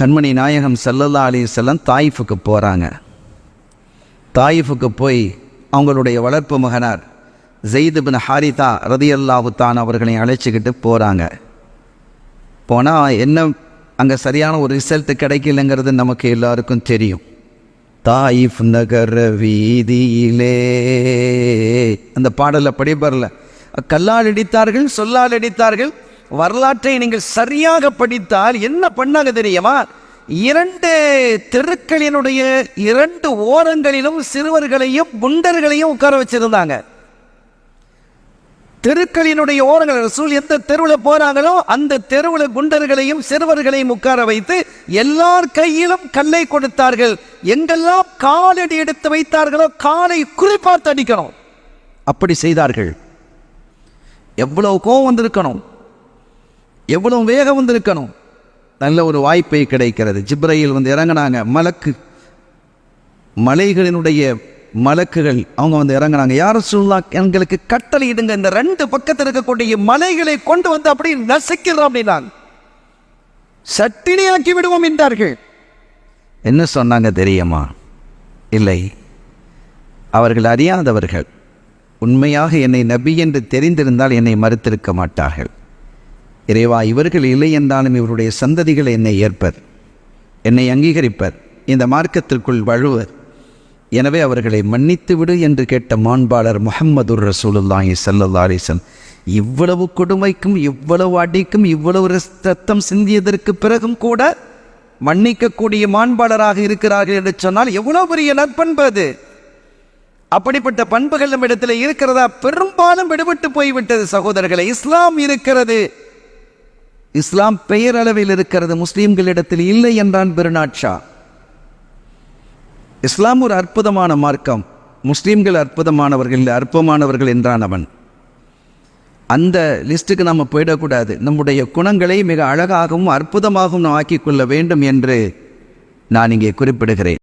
கண்மணி நாயகம் சல்லல்லா அலி செல்லம் தாயிஃபுக்கு போகிறாங்க தாயிஃபுக்கு போய் அவங்களுடைய வளர்ப்பு மகனார் ஜெயிது பின் ஹாரிதா ரதியல்லாவுத்தான் அவர்களை அழைச்சிக்கிட்டு போகிறாங்க போனால் என்ன அங்கே சரியான ஒரு ரிசல்ட் கிடைக்கலங்கிறது நமக்கு எல்லாருக்கும் தெரியும். தாயிஃப் நகர வீதியிலே. அந்த பாடலை படிப்பறல கல்லால் அடித்தார்கள் சொல்லால் அடித்தார்கள் வரலாற்றை நீங்கள் சரியாக படித்தால் என்ன பண்ணாங்க தெரியுமா? இரண்டு தெருக்களினுடைய இரண்டு ஓரங்களிலும் சிறுவர்களையும் குண்டர்களையும் உட்கார வச்சிருந்தாங்க. தெருக்களினுடைய ஓரங்கள் ரசூல் எந்த தெருவில் போறாங்களோ அந்த தெருவில் குண்டர்களையும் சிறுவர்களையும் உட்கார வைத்து எல்லார் கையிலும் கல்லை கொடுத்தார்கள். எங்கெல்லாம் காலடி எடுத்து வைத்தார்களோ காலை குறிப்பார்த்து அடிக்கணும். அப்படி செய்தார்கள். எவ்வளவு கோவம் வந்திருக்கணும். எவ்வளவு வேகம் வந்திருக்கணும் நல்ல ஒரு வாய்ப்பை கிடைக்கிறது. ஜிப்ரையில் வந்து இறங்கினாங்க. மலக்கு. மலைகளினுடைய மலக்குகள் அவங்க வந்து இறங்குனாங்க. யார் சொல்லா எங்களுக்கு கட்டளை இடுங்க இந்த ரெண்டு பக்கத்தில் இருக்கக்கூடிய மலைகளை கொண்டு வந்து அப்படி நசுக்கிறோம் அப்படின்னாங்க. சட்டினியாக்கி விடுவோம் என்றார்கள். என்ன சொன்னாங்க தெரியுமா? இல்லை. அவர்கள் அறியாதவர்கள். உண்மையாக என்னை நபி என்று தெரிந்திருந்தால் என்னை மறுத்திருக்க மாட்டார்கள். இறைவா இவர்கள் இல்லை என்றாலும் இவருடைய சந்ததிகள் என்னை ஏற்பர். என்னை அங்கீகரிப்பர். இந்த மார்க்கத்திற்குள் வழுவர். எனவே அவர்களை மன்னித்து விடு என்று கேட்ட மாண்பாளர் முஹம்மதுர் ரசூலுல்லாஹி சல்லல்லா அலிசன் இவ்வளவு கொடுமைக்கும் இவ்வளவு அடிக்கும் இவ்வளவு ரத்தம் சிந்தியதற்கு பிறகும் கூட மன்னிக்கக்கூடிய மாண்பாளராக இருக்கிறார்கள் என்று சொன்னால் எவ்வளவு பெரிய நற்பண்பு அது? அப்படிப்பட்ட பண்புகள் நம்ம இடத்துல இருக்கிறதா? பெரும்பாலும் விடுபட்டு போய்விட்டது சகோதரர்களை இஸ்லாம் இருக்கிறது. இஸ்லாம் பெயரளவில் இருக்கிறது முஸ்லீம்களிடத்தில் இல்லை என்றான் பெருநாட்ஷா இஸ்லாம் ஒரு அற்புதமான மார்க்கம். முஸ்லீம்கள் அற்புதமானவர்கள் அற்பமானவர்கள் என்றான் அவன். அந்த லிஸ்ட்டுக்கு நம்ம போயிடக்கூடாது. நம்முடைய குணங்களை மிக அழகாகவும் அற்புதமாகவும் நாம் ஆக்கிக்கொள்ள வேண்டும் என்று நான் இங்கே குறிப்பிடுகிறேன்.